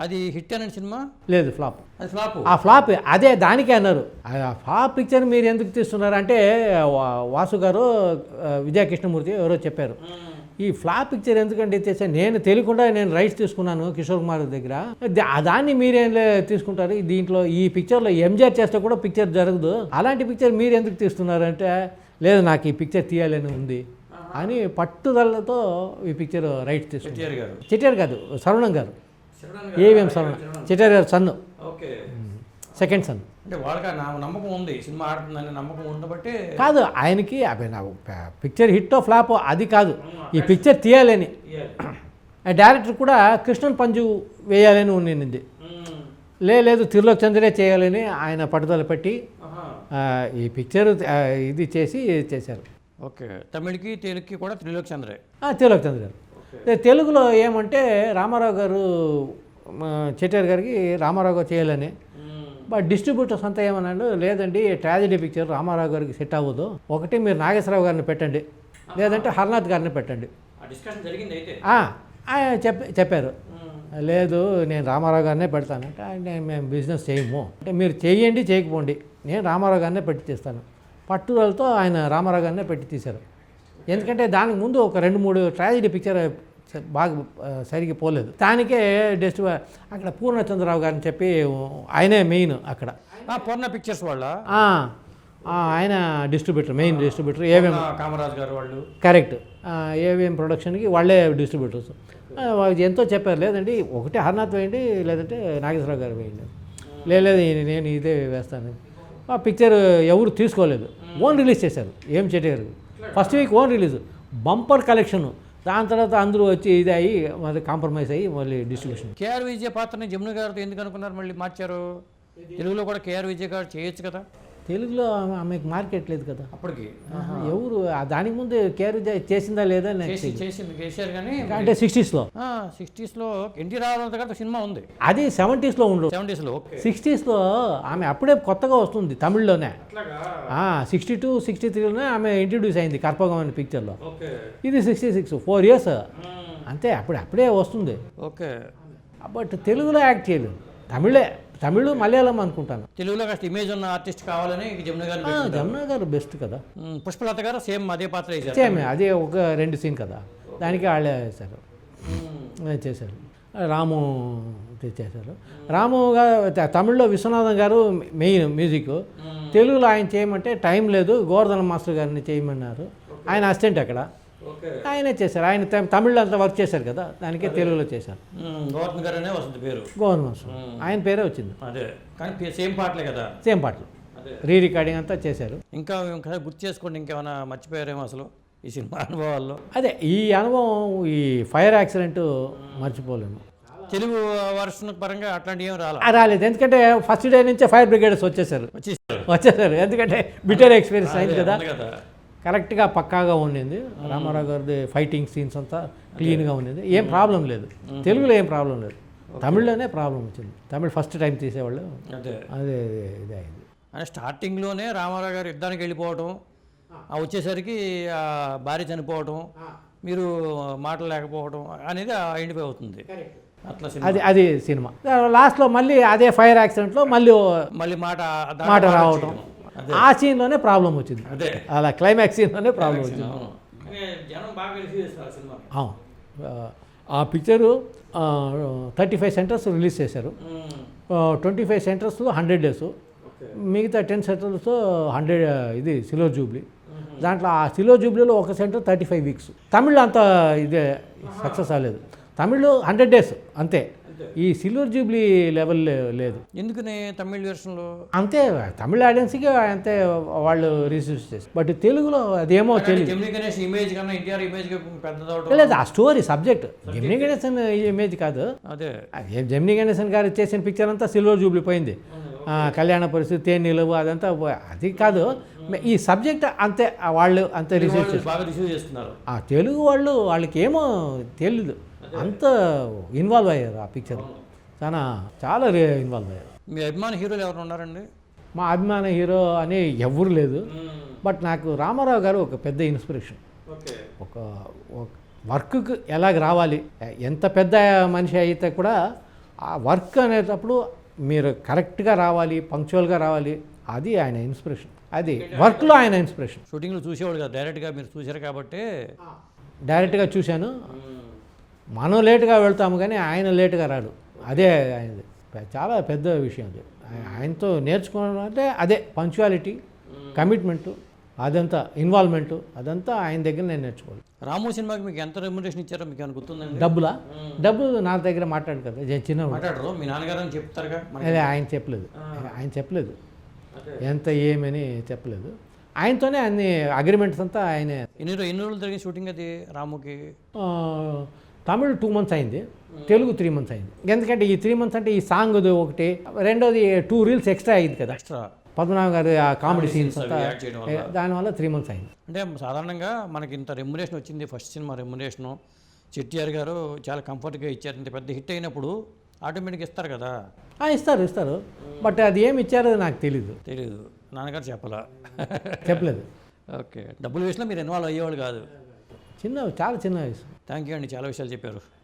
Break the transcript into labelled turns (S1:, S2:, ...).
S1: అది హిట్ అనే సినిమా?
S2: లేదు ఫ్లాప్.
S1: అది ఫ్లాప్.
S2: ఆ ఫ్లాప్ అదే దానికే అన్నారు. ఆ ఫ్లాప్ పిక్చర్ మీరు ఎందుకు తీస్తున్నారు అంటే వాసు గారు ఆ, విజయకృష్ణమూర్తి ఎవరో చెప్పారు. ఈ ఫ్లాప్ పిక్చర్ ఎందుకంటే తెచ్చా నేను తెలియకుండా నేను రైట్స్ తీసుకున్నాను కిషోర్ కుమార్ దగ్గర. దాన్ని మీరేం తీసుకుంటారు. దీంట్లో ఈ పిక్చర్లో ఎంజాయ్ చేస్తే కూడా పిక్చర్ జరగదు. అలాంటి పిక్చర్ మీరు ఎందుకు తీస్తున్నారు అంటే లేదు నాకు ఈ పిక్చర్ తీయాలని ఉంది అని పట్టుదలతో ఈ పిక్చర్ రైట్స్ తీసుకున్నారు చిట్టారు కాదు సరవణం గారు. ఏవిఎం సరవణం చిట్టారు గారు సన్ను.
S1: ఓకే.
S2: Second son.
S1: అంటే వాళ్ళకి నమ్మకం ఉంది. సినిమా ఆడుతుందని నమ్మకం ఉండబట్టి
S2: కాదు ఆయనకి పిక్చర్ హిట్ ఫ్లాప్ అది కాదు. ఈ పిక్చర్ తీయాలని. ఆ డైరెక్టర్ కూడా కృష్ణన్ పంజు వేయాలని ఉండింది. లే లేదు తిరులోక్ చంద్రే చేయాలని ఆయన పట్టుదల పెట్టి ఆ, ఈ పిక్చర్ ఇది చేసి చేశారు.
S1: ఓకే. తమిళకి తెలుగుకి కూడా త్రిలోక్ చంద్రే.
S2: ఆ, తిరులోక్ చంద్ర తెలుగులో ఏమంటే రామారావు గారు చెట్టార్ గారికి రామారావు గారు చేయాలని బట్ డిస్ట్రిబ్యూటర్స్ అంతా ఏమన్నాడు లేదండి ట్రాజడీ పిక్చర్ రామారావు గారికి సెట్ అవ్వదు. ఒకటి మీరు నాగేశ్వరరావు గారిని పెట్టండి. లేదంటే హర్నాథ్ గారిని పెట్టండి. చెప్ చెప్పారు. లేదు నేను రామారావు గారినే పెడతానంటే ఆయన మేము బిజినెస్ చేయము. అంటే మీరు చేయండి చేయకపోండి. నేను రామారావు గారినే పెట్టి తీస్తాను. పట్టుదలతో ఆయన రామారావు గారినే పెట్టి తీశారు. ఎందుకంటే దానికి ముందు ఒక రెండు మూడు ట్రాజడీ పిక్చర్ బాగా ఆ, సరిగ్గా పోలేదు. దానికే డెస్ట్ అక్కడ పూర్ణచంద్రరావు గారిని చెప్పి ఆయనే మెయిన్ అక్కడ.
S1: పూర్ణ పిక్చర్స్ వాళ్ళ?
S2: ఆయన distributor main distributor
S1: Purna Kamaraj garu వాళ్ళు.
S2: కరెక్ట్ ఏవిఎం ప్రొడక్షన్కి వాళ్ళే డిస్ట్రిబ్యూటర్స్ ఎంతో చెప్పారు లేదండి ఒకటి హర్నాథ్ వేయండి లేదంటే నాగేశ్వరరావు గారు వేయండి. "లే- లేదు నేను ఇదే వేస్తాను. ఆ పిక్చర్ ఎవరు తీసుకోలేదు. ఓన్ రిలీజ్ చేశారు. ఏం గారు first week own release bumper collection దాని తర్వాత అందరూ వచ్చి ఇది అయ్యి మళ్ళీ కాంప్రమైజ్ అయ్యి మళ్ళీ డిస్ట్రిబ్యూషన్.
S1: కేఆర్ విజయ పాత్రని జమున గారితో ఎందుకు అనుకున్నారు మళ్ళీ మార్చారు? తెలుగులో కూడా కేఆర్ విజయ్ గారు చేయొచ్చు కదా?
S2: తెలుగులో ఆమె- ఆమెకు మార్కెట్ లేదు కదా.
S1: అప్పటికి.
S2: ఎవరు? ఆ దానికి ముందు కేర్ చేసిందా లేదా
S1: చేసింది కేసీఆర్ కానీ
S2: అంటే సిక్స్టీస్లో?
S1: సిక్స్టీస్లో ఎన్టీ రామారావు గారితో సినిమా ఉంది.
S2: అది సెవెంటీస్లో ఉండవు
S1: సెవెంటీస్లో ఓకే.
S2: సిక్స్టీస్లో ఆమె అప్పుడే కొత్తగా వస్తుంది తమిళ్ళోనే. సిక్స్టీ టూ సిక్స్టీ త్రీలోనే ఆమె ఇంట్రడ్యూస్ అయింది కర్పగం అనే పిక్చర్లో
S1: ఓకే.
S2: ఇది సిక్స్టీ సిక్స్ ఫోర్ ఇయర్స్. అంతే అప్పుడే అప్పుడే వస్తుంది.
S1: ఓకే.
S2: బట్ తెలుగులో యాక్ట్ చేయలేదు. తమిళే తమిళ్ మలయాళం అనుకుంటాను.
S1: తెలుగులో కాస్త ఇమేజ్ ఉన్న ఆర్టిస్ట్ కావాలని జమున పెట్టారు.
S2: జమునా గారు బెస్ట్ కదా.
S1: పుష్పలత గారు సేమ్ అదే పాత్ర
S2: సేమ్ అదే ఒక రెండు సీన్ కదా. దానికి వాళ్ళే వేశారు. చేశారు. రాము చేశారు రాము గారు తమిళ్ళో విశ్వనాథం గారు మెయిన్ మ్యూజిక్ తెలుగులో ఆయన చేయమంటే టైం లేదు. గోవర్ధన మాస్టర్ గారిని చేయమన్నారు. ఆయన అసిస్టెంట్ అక్కడ. ఆయనే చేశారు. ఆయన తమిళ్ళో అంతా వర్క్ చేశారు కదా దానికే తెలుగులో చేశారు.
S1: గౌతమ్ గారు అనే వస్తుంది పేరు.
S2: గోవర్ధన ఆయన పేరే వచ్చింది.
S1: అదే. కానీ సేమ్ పాటలే కదా?
S2: సేమ్ పాటలు. రీ రికార్డింగ్ అంతా చేశారు.
S1: ఇంకా గుర్తు చేసుకోండి ఇంకేమైనా మర్చిపోయారేమో అసలు ఈ సినిమా అనుభవాల్లో?
S2: అదే ఈ అనుభవం ఈ ఫైర్ యాక్సిడెంట్ మర్చిపోలేము.
S1: తెలుగు వర్షన్ పరంగా అట్లాంటివి ఏం రాలా?
S2: ఆ, రాలేదు. ఎందుకంటే ఫస్ట్ డే నుంచే ఫైర్ బ్రిగేడర్స్ వచ్చేసారు.
S1: వచ్చేసారు.
S2: వచ్చేసారు. ఎందుకంటే బిటర్ ఎక్స్పీరియన్స్ అయింది కదా. కరెక్ట్గా పక్కాగా ఉండింది. రామారావు గారిది ఫైటింగ్ సీన్స్ అంతా క్లీన్గా ఉండింది. ఏం ప్రాబ్లం లేదు. తెలుగులో ఏం ప్రాబ్లం లేదు. తమిళ్ళోనే ప్రాబ్లం వచ్చింది. తమిళ్ ఫస్ట్ టైం తీసేవాళ్ళు.
S1: అదే.
S2: అదే ఇది అయింది.
S1: అంటే స్టార్టింగ్లోనే రామారావు గారు యుద్ధానికి వెళ్ళిపోవటం వచ్చేసరికి భార్య చనిపోవటం మీరు మాటలు లేకపోవడం అనేది ఐడెంటిఫై అవుతుంది. అట్లా
S2: అది అది సినిమా. లాస్ట్లో మళ్ళీ అదే ఫైర్ యాక్సిడెంట్లో మళ్ళీ
S1: మళ్ళీ మాట
S2: మాట రావటం. ఆ సీన్లోనే ప్రాబ్లం వచ్చింది.
S1: అదే.
S2: అలా క్లైమాక్స్ సీన్లోనే ప్రాబ్లం వచ్చింది.
S1: అవును.
S2: ఆ picture thirty five centres release చేశారు. ట్వంటీ ఫైవ్ సెంటర్స్లో హండ్రెడ్ డేస్. మిగతా టెన్ సెంటర్స్ హండ్రెడ్ ఇది సిల్వర్ జూబ్లీ. దాంట్లో ఆ సిల్వర్ జూబ్లీలో ఒక centre thirty five weeks. Tamil అంత ఇదే సక్సెస్ అవ్వలేదు. తమిళ్ హండ్రెడ్ డేస్ అంతే. ఈ సిల్వర్ జూబ్లీ లెవెల్ లేదు.
S1: ఎందుకని తమిళ వెర్షన్లో
S2: అంతే తమిళ ఆడియన్స్కి అంతే వాళ్ళు రిసీవ్ చేస్తారు బట్ తెలుగులో అదేమో తెలియదు
S1: ఇమేజ్ కన్నా ఎన్టీఆర్ ఇమేజ్ పెద్దదవడం
S2: లేదు ఆ story subject Gemini Ganesan image కాదు.
S1: అదే.
S2: జమినీ గణేశన్ గారు చేసిన పిక్చర్ అంతా సిల్వర్ జూబ్లీ పోయింది. కళ్యాణ పరిస్థితి తేనీలవు అదంతా అది కాదు. ఈ సబ్జెక్ట్ అంతే వాళ్ళు అంతే రిసీవ్
S1: చేస్తున్నారు.
S2: ఆ తెలుగు వాళ్ళు వాళ్ళకి ఏమో తెలీదు. అంత ఇన్వాల్వ్ అయ్యారు ఆ పిక్చర్. చాలా చాలా ఇన్వాల్వ్ అయ్యారు.
S1: మీ అభిమాన హీరోలు ఎవరు ఉన్నారండి?
S2: మా అభిమాన హీరో అని ఎవరు లేదు. బట్ నాకు రామారావు గారు ఒక పెద్ద ఇన్స్పిరేషన్. ఒక వర్క్కి ఎలాగ రావాలి ఎంత పెద్ద మనిషి అయితే కూడా ఆ వర్క్ అనేటప్పుడు మీరు కరెక్ట్గా రావాలి పంక్చువల్గా రావాలి అది ఆయన ఇన్స్పిరేషన్. అది వర్క్లో ఆయన ఇన్స్పిరేషన్.
S1: షూటింగ్లో చూసేవాడు కదా డైరెక్ట్గా మీరు చూశారు కాబట్టి.
S2: డైరెక్ట్గా చూశాను. మనం లేటుగా వెళ్తాము కానీ ఆయన లేటుగా రాడు. అదే ఆయనది. చాలా పెద్ద విషయం అది. ఆయ- ఆయనతో నేర్చుకోవడం అంటే అదే పంక్చువాలిటీ కమిట్మెంటు అదంతా ఇన్వాల్వ్మెంటు అదంతా ఆయన దగ్గర నేను నేర్చుకోవాలి.
S1: రాము సినిమాకి మీకు ఎంత రెమ్యునరేషన్ ఇచ్చారో మీకు ఏమైనా గుర్తుందండి?
S2: డబ్బులా? డబ్బు నా దగ్గర మాట్లాడు కదా చిన్న
S1: మాట్లాడరు మీ నాన్నగారు అని చెప్తారుగా
S2: అదే ఆయన చెప్పలేదు. ఆయన చెప్పలేదు. ఎంత ఏమని చెప్పలేదు. ఆయనతోనే అన్ని అగ్రిమెంట్స్ అంతా ఆయనే.
S1: ఎన్ని ఎన్ని రోజులు జరిగిన షూటింగ్ అది రాముకి?
S2: తమిళ్ టూ మంత్స్ అయింది తెలుగు త్రీ మంత్స్ అయింది. ఎందుకంటే ఈ త్రీ మంత్స్ అంటే ఈ సాంగ్ ఒకటి రెండోది టూ రీల్స్ ఎక్స్ట్రా అయింది కదా.
S1: ఎక్స్ట్రా
S2: పద్మనాభ గారి ఆ కామెడీ సీన్స్. దానివల్ల త్రీ మంత్స్ అయింది.
S1: అంటే సాధారణంగా మనకి ఇంత రెమ్యునేషన్ వచ్చింది ఫస్ట్ సినిమా రెమ్యునేషను చెట్టిఆర్ గారు చాలా కంఫర్ట్గా ఇచ్చారు. ఇంత పెద్ద హిట్ అయినప్పుడు ఆటోమేటిక్గా ఇస్తారు కదా.
S2: ఇస్తారు ఇస్తారు. బట్ అది ఏమి ఇచ్చారో నాకు తెలీదు.
S1: తెలియదు నాన్నగారు చెప్పలా?
S2: చెప్పలేదు.
S1: ఓకే. డబ్బుల విషయంలో మీరు ఇన్వాల్వ్ అయ్యేవాళ్ళు కాదు.
S2: చిన్న చాలా చిన్న వయసు.
S1: థ్యాంక్ యూ అండి చాలా విషయాలు చెప్పారు.